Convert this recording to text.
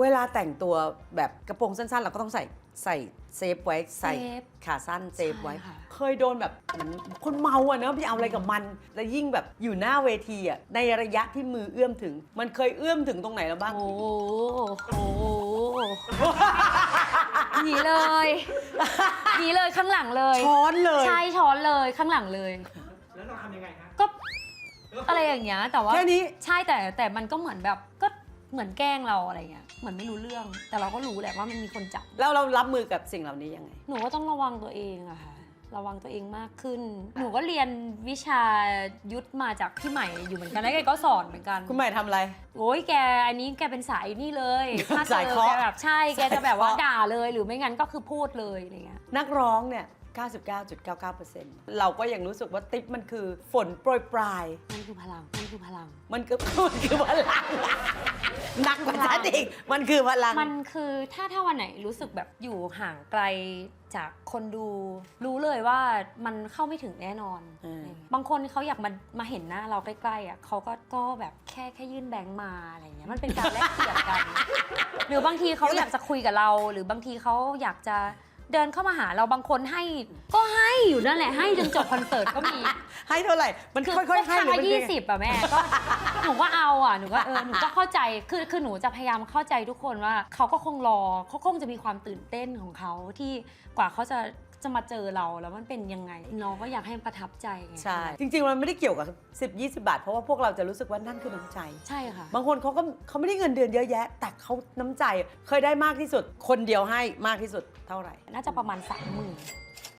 เวลาแต่งตัวแบบกระโปรงสั้นๆ เราก็ต้องใส่ใส่เซฟไว้ใส่เซฟขาสั้นเซฟไว้ ใช่ค่ะ เคยโดนแบบเหมือนคนเมาอะเนอะพี่เอาอะไรกับมัน แล้วยิ่งแบบอยู่หน้าเวทีอะในระยะที่มือเอื้อมถึง มันเคยเอื้อมถึงตรงไหนแล้วบ้าง โอ้โหโอ้โหหนีเลยหนีเลยข้างหลังเลย ช้อนเลย ใช่ช้อนเลยข้างหลังเลย แล้วเราทำยังไงฮะก็อะไรอย่างเงี้ยแต่ว่าแค่นี้ ใช่แต่แต่มันก็เหมือนแบบก็ เหมือนแกล้งเราอะไรเงี้ยเหมือนไม่รู้เรื่อง แต่เราก็รู้แหละว่ามันมีคนจับ แล้วเรารับมือกับสิ่งเหล่านี้ยังไง หนูก็ต้องระวังตัวเองอะค่ะระวังตัวเองมากขึ้น หนูก็เรียนวิชายุทธมาจากพี่ใหม่อยู่เหมือนกันแล้วแกก็สอนเหมือนกันคุณใหม่ทำอะไร โอ้ยแกอันนี้แกเป็นสายนี่เลยถ้าเจสายอเคาะแกแบบใช่แกจะแบบว่าสายเคาะ ด่าเลยหรือไม่งั้นก็คือพูดเลยอะไรเงี้ย นักร้องเนี่ย99.99%เราก็ยังรู้สึกว่าติ๊บมันคือฝนโปรยปลาย มันคือพลัง มันคือพลัง มันก็มันคือพลังหนักกว่านั้นอีกมันคือพลัง มันคือถ้าถ้าวันไหนรู้สึกแบบอยู่ห่างไกลจากคนดู รู้เลยว่ามันเข้าไม่ถึงแน่นอน อืม บางคนเขาอยากมามาเห็นหน้าเราใกล้ๆอะเขาก็ก็แบบแค่แค่ยื่นแบงค์มาอะไรเงี้ยมันเป็นการแลกเปลี่ยนกัน หรือบางทีเขาอยากจะคุยกับเรา หรือบางทีเขาอยากจะ เดินเข้ามาหาเราบางคนให้ก็ให้อยู่นั่นแหละให้จนจบคอนเสิร์ตก็มีให้เท่าไหร่ มันคือค่อยๆให้หรือพวกมันยี่เป็นสิบอะแม่ก็หนูก็เอาอะหนูก็เออหนูก็เข้าใจคือคือหนูจะพยายามเข้าใจทุกคนว่าเขาก็คงรอเขาคงจะมีความตื่นเต้นของเขาที่กว่าเขาจะจะมาเจอเราแล้วมันเป็นยังไงเราก็อยากให้ประทับใจไงใช่ จริง ๆ มันไม่ได้เกี่ยวกับ 10 20 บาท เพราะว่าพวกเราจะรู้สึกว่านั่นคือน้ำใจ ใช่ค่ะ บางคนเขาก็เขาไม่ได้เงินเดือนเยอะแยะ แต่เขาน้ำใจเคยได้มากที่สุด คนเดียวให้มากที่สุดเท่าไหร่น่าจะประมาณสามหมื่น